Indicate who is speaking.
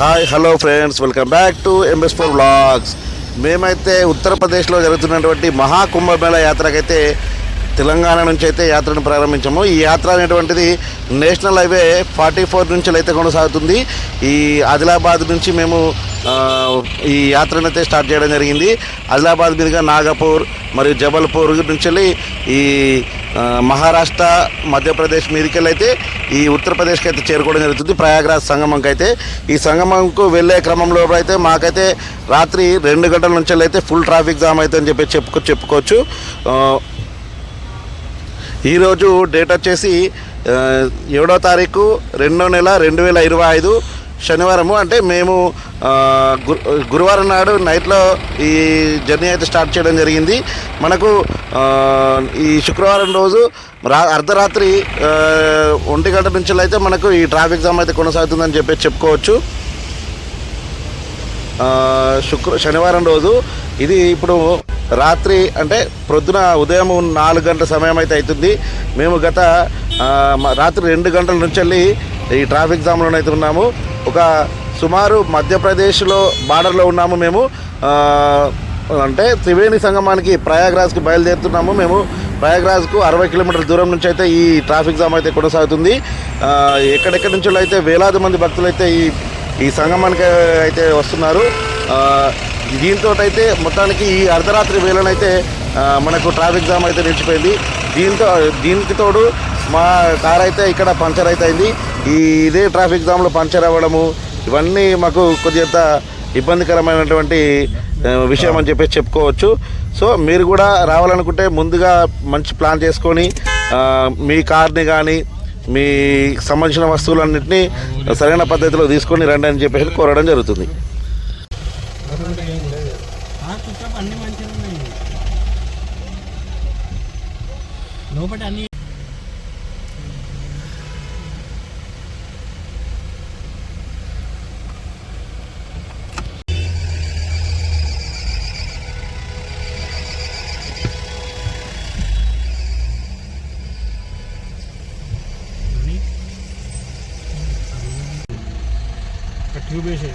Speaker 1: Hi hello friends welcome back to MS four blogs మేమైతే ఉత్తరప్రదేశ్లో జరుగుతున్నటువంటి మహాకుంభమేళ యాత్రకైతే తెలంగాణ నుంచి అయితే యాత్రను ప్రారంభించాము. ఈ యాత్ర అనేటువంటిది నేషనల్ హైవే ఫార్టీ ఫోర్ నుంచి అయితే కొనసాగుతుంది. ఈ ఆదిలాబాద్ నుంచి మేము ఈ యాత్రను అయితే స్టార్ట్ చేయడం జరిగింది. ఆదిలాబాద్ మీదుగా నాగపూర్ మరియు జబల్పూర్ నుంచి వెళ్ళి ఈ మహారాష్ట్ర మధ్యప్రదేశ్ మీదకెళ్ళి అయితే ఈ ఉత్తరప్రదేశ్కి అయితే చేరుకోవడం జరుగుతుంది. ప్రయాగ్రాజ్ సంగమంకి అయితే ఈ సంగమంకు వెళ్ళే క్రమంలో అయితే మాకైతే రాత్రి రెండు గంటల నుంచి అయితే ఫుల్ ట్రాఫిక్ జామ్ అయితే అని చెప్పి చెప్పుకో చెప్పుకోవచ్చు. ఈరోజు డేట్ వచ్చేసి ఏడో తారీఖు రెండో నెల రెండు వేల ఇరవై ఐదు. శనివారము అంటే మేము గురువారం నాడు నైట్లో ఈ జర్నీ అయితే స్టార్ట్ చేయడం జరిగింది. మనకు ఈ శుక్రవారం రోజు రా అర్ధరాత్రి ఒంటి గంట నుంచి అయితే మనకు ఈ ట్రాఫిక్ జామ్ అయితే కొనసాగుతుందని చెప్పి చెప్పుకోవచ్చు. శుక్ర శనివారం రోజు ఇది ఇప్పుడు రాత్రి అంటే ప్రొద్దున ఉదయం నాలుగు గంటల సమయం అయితే అవుతుంది. మేము గత రాత్రి రెండు గంటల నుంచి వెళ్ళి ఈ ట్రాఫిక్ జామ్లోనైతే ఉన్నాము. ఒక సుమారు మధ్యప్రదేశ్లో బార్డర్లో ఉన్నాము మేము. అంటే త్రివేణి సంగమానికి ప్రయాగ్రాజ్కి బయలుదేరుతున్నాము మేము. ప్రయాగ్రాజ్కు అరవై కిలోమీటర్ల దూరం నుంచి అయితే ఈ ట్రాఫిక్ జామ్ అయితే కొనసాగుతుంది. ఎక్కడెక్కడి నుంచో అయితే వేలాది మంది భక్తులు అయితే ఈ ఈ సంగమానికి అయితే వస్తున్నారు. దీంతో అయితే మొత్తానికి ఈ అర్ధరాత్రి వేళనైతే మనకు ట్రాఫిక్ జామ్ అయితే నిలిచిపోయింది. దీంతో దీనికి తోడు మా కార్ అయితే ఇక్కడ పంచర్ అయితే అయింది ఈ ఇదే ట్రాఫిక్ జామ్లో పంచర్ అవ్వడము ఇవన్నీ మాకు కొద్దిగా ఇబ్బందికరమైనటువంటి విషయం అని చెప్పేసి చెప్పుకోవచ్చు. సో మీరు కూడా రావాలనుకుంటే ముందుగా మంచి ప్లాన్ చేసుకొని మీ కార్ని కానీ మీ సంబంధించిన వస్తువులన్నింటినీ సరైన పద్ధతిలో తీసుకొని రండి అని చెప్పేసి కోరడం జరుగుతుంది.
Speaker 2: అన్ని 九百斤